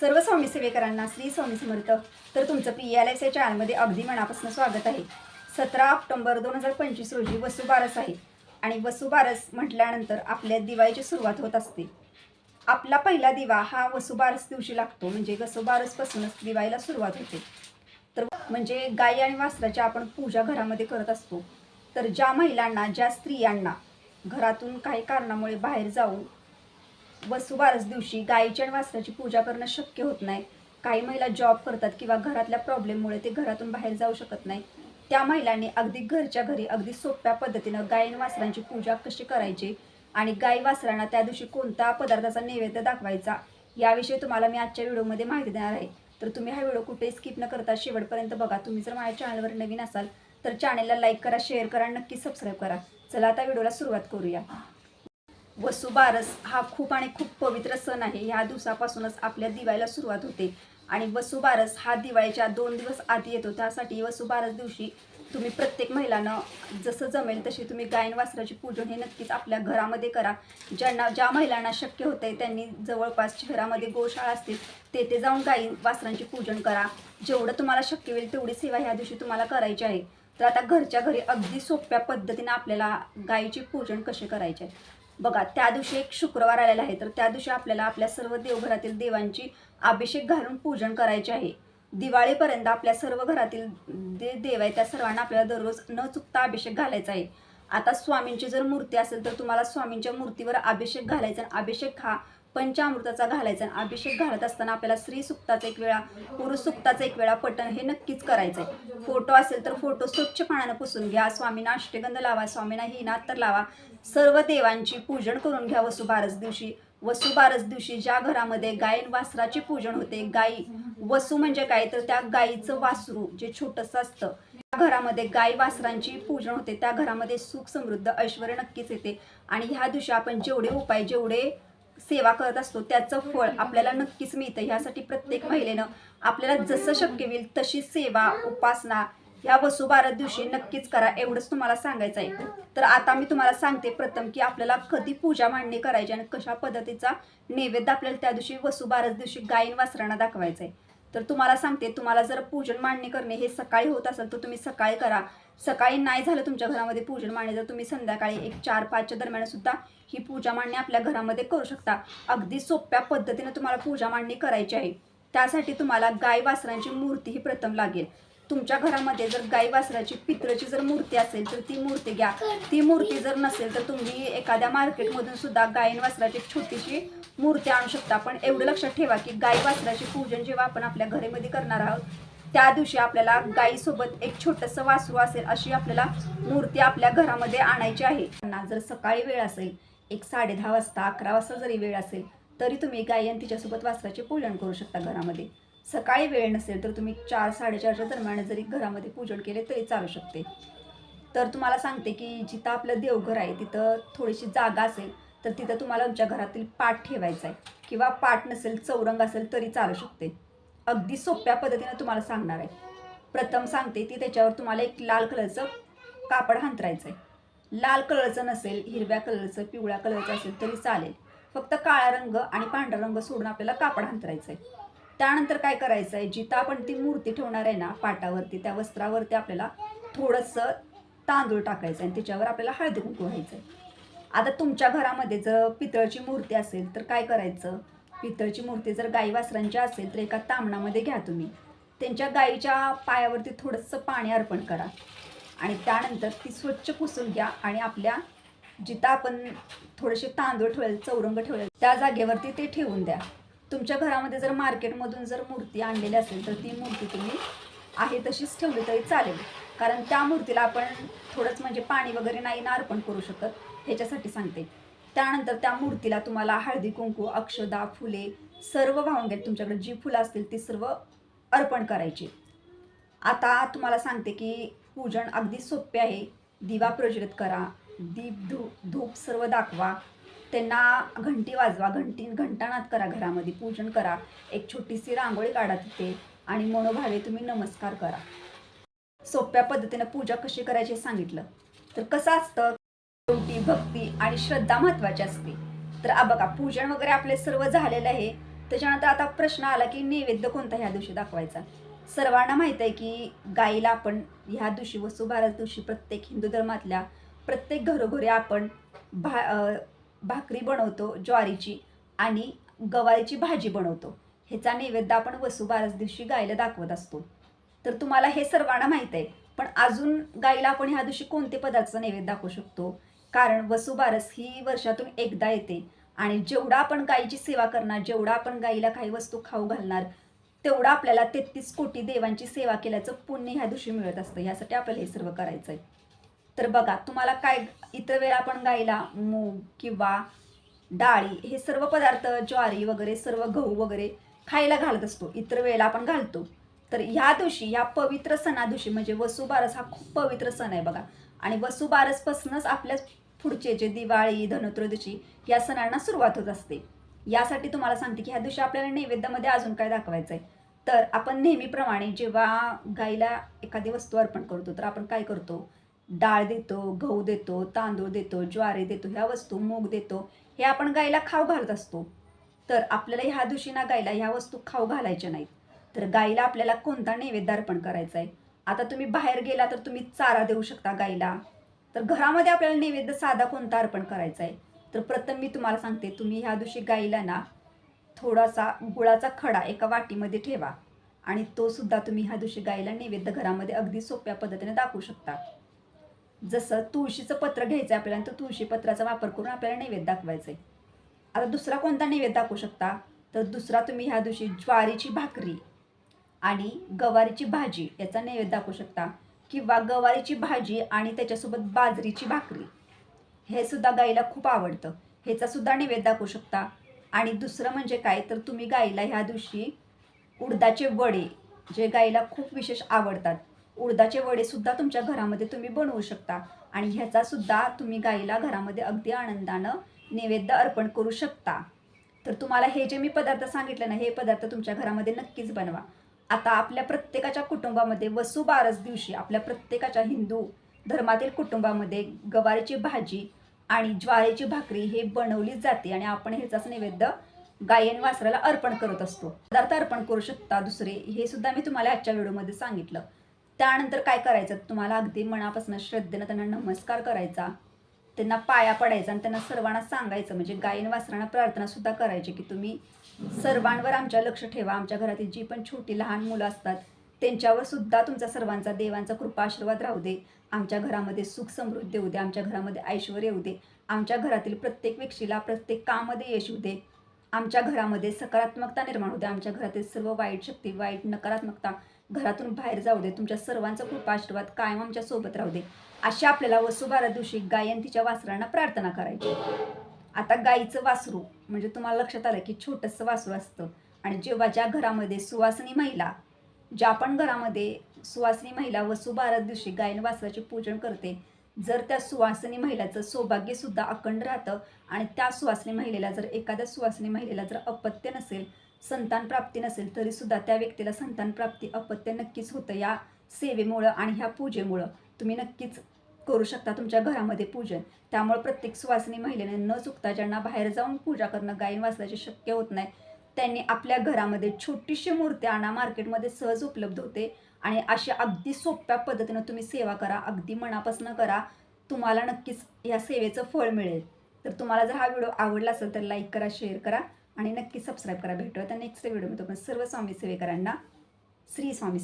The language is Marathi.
सर्व स्वामी सेवेकरांना श्री स्वामी समर्थ. तर तुमचं पी एल एस या चॅनलमध्ये अगदी मनापासून स्वागत आहे. सतरा ऑक्टोंबर दोन हजार पंचवीस रोजी वसुबारस आहे. आणि वसुबारस म्हटल्यानंतर आपल्या दिवाळीची सुरुवात होत असते. आपला पहिला दिवा हा वसुबारस दिवशी लागतो म्हणजे वसुबारसपासूनच दिवाळीला सुरुवात होते. तर म्हणजे गाई आणि वासराची आपण पूजा घरामध्ये करत असतो. तर ज्या महिलांना ज्या स्त्रियांना घरातून काही कारणामुळे बाहेर जाऊन वसुबारस दिवशी गायीची आणि वासराची पूजा करणं शक्य होत नाही. काही महिला जॉब करतात किंवा घरातल्या प्रॉब्लेममुळे ते घरातून बाहेर जाऊ शकत नाही. त्या महिलांनी अगदी घरच्या घरी अगदी सोप्या पद्धतीनं गायीन वासरांची पूजा कशी करायची आणि गाई वासरांना त्या दिवशी कोणता पदार्थाचा नैवेद्य दाखवायचा याविषयी तुम्हाला मी आजच्या व्हिडिओमध्ये माहिती देणार आहे. तर तुम्ही हा व्हिडिओ कुठेही स्किप न करता शेवटपर्यंत बघा. तुम्ही जर माझ्या चॅनलवर नवीन असाल तर चॅनलला लाईक करा शेअर करा नक्की सबस्क्राईब करा. चला आता व्हिडिओला सुरुवात करूया. वसुबारस हा खूप आणि खूप पवित्र सण आहे. ह्या दिवसापासूनच आपल्या दिवाळीला सुरुवात होते. आणि वसुबारस हा दिवाळीच्या दोन दिवस आधी येतो. त्यासाठी वसुबारस दिवशी तुम्ही प्रत्येक महिलानं जसं जमेल तशी तुम्ही गायन वासराची पूजन हे नक्कीच आपल्या घरामध्ये करा. ज्यांना ज्या महिलांना शक्य होते त्यांनी जवळपास शहरामध्ये गोशाळा असतील तेथे जाऊन गायन वासरांची पूजन करा. जेवढं तुम्हाला शक्य होईल तेवढी सेवा ह्या दिवशी तुम्हाला करायची आहे. तर आता घरच्या घरी अगदी सोप्या पद्धतीने आपल्याला गायीचे पूजन कसे करायचे आहे बघा त्या दिवशी एक शुक्रवार आलेला आहे तर त्या दिवशी आपल्याला आपल्या सर्व देवघरातील देवांची अभिषेक घालून पूजन करायचे आहे. दिवाळीपर्यंत आपल्या सर्व घरातील देव आहे त्या सर्वांना आपल्याला दररोज न चुकता अभिषेक घालायचा आहे. आता स्वामींची जर मूर्ती असेल तर तुम्हाला स्वामींच्या मूर्तीवर अभिषेक घालायचा आणि अभिषेक हा पंचामृताचा घालायचा आणि अभिषेक घालत असताना आपल्याला स्त्री सुक्ताचा एक वेळा पुरुष सुक्ताचा एक वेळा पठण हे नक्कीच करायचं आहे फोटो असेल तर फोटो स्वच्छ पाण्यानं पुसून घ्या. स्वामींना अष्टगंध लावा स्वामींना हिना तर लावा. सर्व देवांची पूजन करून घ्या वसुबारस दिवशी. वसुबारस दिवशी ज्या घरामध्ये गायन वासराचे पूजन होते गाई वसू म्हणजे काय? तर त्या गाईचं वासरू जे छोटंसं असतं घरामध्ये गाई वासरांची पूजन होते त्या घरामध्ये सुख समृद्ध ऐश्वर नक्कीच येते. आणि ह्या दिवशी आपण जेवढे उपाय जेवढे सेवा करत असतो त्याचं फळ आपल्याला नक्कीच मिळतं. ह्यासाठी प्रत्येक महिलेनं आपल्याला जसं शक्य होईल तशी सेवा उपासना या वसुबारस दिवशी नक्कीच करा. एवढंच तुम्हाला सांगायचं आहे. तर आता मी तुम्हाला सांगते प्रथम की आपल्याला कधी पूजा मांडणी करायची आणि कशा पद्धतीचा नैवेद्य आपल्याला त्या दिवशी वसुबारस दिवशी गायन वासरांना दाखवायचं आहे तर तुम्हाला सांगते तुम्हाला जर पूजन मांडणी करणे हे सकाळी होत असेल तर तुम्ही सकाळी करा. सकाळी नाही झालं तुमच्या घरामध्ये पूजन मांडणी जर तुम्ही संध्याकाळी एक चार पाचच्या दरम्यान सुद्धा ही पूजा मांडणी आपल्या घरामध्ये करू शकता. अगदी सोप्या पद्धतीने तुम्हाला पूजा मांडणी करायची आहे. त्यासाठी तुम्हाला गाय वासरांची मूर्ती ही प्रथम लागेल. तुमच्या घरामध्ये जर गाई वासराची पित्रची जर मूर्ती असेल तर ती मूर्ती घ्या. ती मूर्ती जर नसेल तर तुम्ही एखाद्या मार्केटमधून सुद्धा गायन वासराची छोटीशी मूर्ती आणू शकता. पण एवढं लक्षात ठेवा की गाई वासराचे पूजन जेव्हा आपण आपल्या घरामध्ये करणार आहोत त्या दिवशी आपल्याला गाईसोबत एक छोटंसं वासरू असेल अशी आपल्याला मूर्ती आपल्या घरामध्ये आणायची आहे. त्यांना जर सकाळी वेळ असेल एक साडे दहा वाजता अकरा वाजता जरी वेळ असेल तरी तुम्ही गायन तिच्यासोबत वासराचे पूजन करू शकता घरामध्ये. सकाळी वेळ नसेल तर तुम्ही चार साडेचारच्या दरम्यान जरी घरामध्ये पूजन केले तरी चालू शकते. तर तुम्हाला सांगते की जिथं आपलं देवघर आहे तिथं थोडीशी जागा असेल तर तिथं तुम्हाला आमच्या घरातील पाठ ठेवायचा आहे. किंवा पाठ नसेल चौरंग असेल तरी चालू शकते. अगदी सोप्या पद्धतीनं तुम्हाला सांगणार आहे. प्रथम सांगते ती त्याच्यावर तुम्हाला एक लाल कलरचं कापड हांतरायचं आहे. लाल कलरचं नसेल हिरव्या कलरचं पिवळ्या कलरचं असेल तरी चालेल. फक्त काळा रंग आणि पांढरा रंग सोडून आपल्याला कापड हांतरायचं आहे. त्यानंतर काय करायचं आहे जिथं आपण ती मूर्ती ठेवणार आहे ना पाटावरती त्या वस्त्रावरती आपल्याला थोडंसं तांदूळ टाकायचं आहे आणि त्याच्यावर आपल्याला हळदी कुंकू व्हायचं आहे आता तुमच्या घरामध्ये जर पितळची मूर्ती असेल तर काय करायचं? पितळची मूर्ती जर गाई वासरांची असेल तर एका तामणामध्ये घ्या तुम्ही. त्यांच्या गाईच्या पायावरती थोडंसं पाणी अर्पण करा. आणि त्यानंतर ती स्वच्छ पुसून घ्या आणि आपल्या जिथं आपण थोडेसे तांदूळ ठेवले चौरंग ठेवले त्या जागेवरती ते ठेवून द्या. तुमच्या घरामध्ये जर मार्केटमधून जर मूर्ती आणलेली असेल तर ती मूर्ती तुम्ही आहे तशीच ठेवली तरी चालेल. कारण त्या मूर्तीला आपण थोडंच म्हणजे पाणी वगैरे नाही ना अर्पण करू शकत ह्याच्यासाठी सांगते. त्यानंतर त्या मूर्तीला तुम्हाला हळदी कुंकू अक्षदा फुले सर्व वाहून घ्या. तुमच्याकडे जी फुलं असतील ती सर्व अर्पण करायची. आता तुम्हाला सांगते की पूजन अगदी सोपे आहे. दिवा प्रज्वलित करा. दीप धू धूप सर्व दाखवा. त्यांना घंटी वाजवा घंटी घंटानाद करा घरामध्ये पूजन करा. एक छोटीशी रांगोळी काढा तिथे आणि मनोभावे तुम्ही नमस्कार करा. सोप्या पद्धतीनं पूजा कशी करायची सांगितलं. तर कसं असतं? शेवटी भक्ती आणि श्रद्धा महत्वाची असते. तर बघा पूजन वगैरे आपले सर्व झालेलं आहे. त्याच्यानंतर आता प्रश्न आला की नैवेद्य कोणता ह्या दिवशी दाखवायचा? सर्वांना माहीत आहे की गाईला आपण ह्या दिवशी वसुबारस दिवशी प्रत्येक हिंदू धर्मातल्या प्रत्येक घरोघरी आपण भा भाकरी बनवतो ज्वारीची आणि गवारीची भाजी बनवतो. ह्याचा नैवेद्य आपण वसुबारस दिवशी गायला दाखवत असतो. तर तुम्हाला हे सर्वांना माहीत आहे पण अजून गाईला आपण ह्या दिवशी कोणते पदार्थ नैवेद्य दाखवू शकतो? कारण वसुबारस ही वर्षातून एकदा येते आणि जेवढा आपण गाईची सेवा करणार जेवढा आपण गाईला काही वस्तू खाऊ घालणार तेवढं आपल्याला तेहतीस कोटी देवांची सेवा केल्याचं पुण्य ह्या दिवशी मिळत असतं. ह्यासाठी आपल्याला हे सर्व करायचं आहे तर बघा तुम्हाला काय इतर वेळा आपण गाईला मूग किंवा डाळी हे सर्व पदार्थ ज्वारी वगैरे सर्व गहू वगैरे खायला घालत असतो. इतर वेळेला आपण घालतो. तर ह्या दिवशी ह्या पवित्र सणा दिवशी म्हणजे वसुबारस हा खूप पवित्र सण आहे बघा. आणि वसुबारसपासूनच आपल्या पुढचे जे दिवाळी धनत्रयोदशी या सणांना सुरुवात होत असते. यासाठी तुम्हाला सांगते की ह्या दिवशी आपल्याला नैवेद्यामध्ये अजून काय दाखवायचं आहे तर आपण नेहमीप्रमाणे जेव्हा गाईला एखादी वस्तू अर्पण करतो तर आपण काय करतो? डाळ देतो गहू देतो तांदूळ देतो ज्वारी देतो ह्या वस्तू मूग देतो हे आपण गाईला खाऊ घालत असतो. तर आपल्याला ह्या दिवशी ना गाईला ह्या वस्तू खाऊ घालायच्या नाहीत. तर गाईला आपल्याला कोणता नैवेद्य अर्पण करायचा आहे आता तुम्ही बाहेर गेला तर तुम्ही चारा देऊ शकता गाईला तर घरामध्ये आपल्याला नैवेद्य साधा कोणता अर्पण करायचा आहे तर प्रथम मी तुम्हाला सांगते तुम्ही ह्या दिवशी गाईला ना थोडासा गुळाचा खडा एका वाटीमध्ये ठेवा. आणि तो सुद्धा तुम्ही ह्या दिवशी गाईला नैवेद्य घरामध्ये अगदी सोप्या पद्धतीने दाखवू शकता. जसं तुळशीचं पत्र घ्यायचं आहे आपल्याला तर तुळशी पत्राचा वापर करून आपल्याला नैवेद्य दाखवायचं आहे आता दुसरा कोणता नैवेद्य दाखवू शकता? तर दुसरा तुम्ही ह्या दिवशी ज्वारीची भाकरी आणि गवारीची भाजी याचा नैवेद्य दाखवू शकता. किंवा गवारीची भाजी आणि त्याच्यासोबत बाजरीची भाकरी. हे सुद्धा गाईला खूप आवडतं. ह्याचा सुद्धा नैवेद्य दाखवू शकता. आणि दुसरं म्हणजे काय? तर तुम्ही गाईला ह्या दिवशी उडदाचे वडे जे गाईला खूप विशेष आवडतात. उडदाचे वडे सुद्धा तुमच्या घरामध्ये तुम्ही बनवू शकता. आणि ह्याचा सुद्धा तुम्ही गाईला घरामध्ये अगदी आनंदानं नैवेद्य अर्पण करू शकता. तर तुम्हाला हे जे मी पदार्थ सांगितले ना हे पदार्थ तुमच्या घरामध्ये नक्कीच बनवा. आता आपल्या प्रत्येकाच्या कुटुंबामध्ये वसुबारस दिवशी आपल्या प्रत्येकाच्या हिंदू धर्मातील कुटुंबामध्ये गवारीची भाजी आणि ज्वारीची भाकरी हे बनवलीच जाते आणि आपण ह्याचाच नैवेद्य गाय आणि वासराला अर्पण करत असतो. पदार्थ अर्पण करू शकता दुसरे हे सुद्धा मी तुम्हाला आजच्या व्हिडिओमध्ये सांगितलं. त्यानंतर काय करायचं? तुम्हाला अगदी मनापासून श्रद्धेनं त्यांना नमस्कार करायचा. त्यांना पाया पडायचा आणि त्यांना सर्वांना सांगायचं. म्हणजे गायन वासरांना प्रार्थना सुद्धा करायची की तुम्ही सर्वांवर आमच्या लक्ष ठेवा. आमच्या घरातील जी पण छोटी लहान मुलं असतात त्यांच्यावर सुद्धा तुमचा सर्वांचा देवांचा कृपा आशीर्वाद राहू दे. आमच्या घरामध्ये सुख समृद्धी येऊ दे. आमच्या घरामध्ये ऐश्वर येऊ दे. आमच्या घरातील प्रत्येक व्यक्तीला प्रत्येक कामामध्ये यश येऊ दे. आमच्या घरामध्ये सकारात्मकता निर्माण होते आमच्या घरातील सर्व वाईट शक्ती वाईट नकारात्मकता घरातून बाहेर जाऊ दे तुमच्या सर्वांचा कृपा आशीर्वाद कायम आमच्यासोबत राहू दे. अशा आपल्याला वसुबारा दिवशी गायन तिच्या वासरांना प्रार्थना करायची. आता गाईचं वासरू म्हणजे तुम्हाला लक्षात आलं की छोटंसं वासरू असतं. आणि जेव्हा ज्या घरामध्ये सुवासिनी महिला ज्या पण घरामध्ये सुवासिनी महिला वसुबारा दिवशी गायन वासराचे पूजन करते जर त्या सुवासिनी महिलाचं सौभाग्य सुद्धा अखंड राहतं आणि त्या सुवासिनी महिलेला जर एखाद्या सुवासिनी महिलेला जर अपत्य नसेल संतान प्राप्ती नसेल तरी सुद्धा त्या व्यक्तीला संतान प्राप्ती अपत्य नक्कीच होतं. या सेवेमुळं आणि ह्या पूजेमुळं तुम्ही नक्कीच करू शकता तुमच्या घरामध्ये पूजन. त्यामुळे प्रत्येक सुवासिनी महिलेने न चुकता ज्यांना बाहेर जाऊन पूजा करणं गायन वाचल्याचे शक्य होत नाही त्यांनी आपल्या घरामध्ये छोटीशी मूर्ती आणा मार्केटमध्ये सहज उपलब्ध होते आणि अशा अगदी सोप्या पद्धतीनं तुम्ही सेवा करा अगदी मनापासून करा तुम्हाला नक्कीच या सेवेचं फळ मिळेल. तर तुम्हाला जर हा व्हिडिओ आवडला असेल तर लाईक करा शेअर करा. आणि नक्की सबस्क्राईब करा. भेटूया त्या नेक्स्ट व्हिडिओमध्ये पण सर्व स्वामी सेवेकरांना श्री स्वामी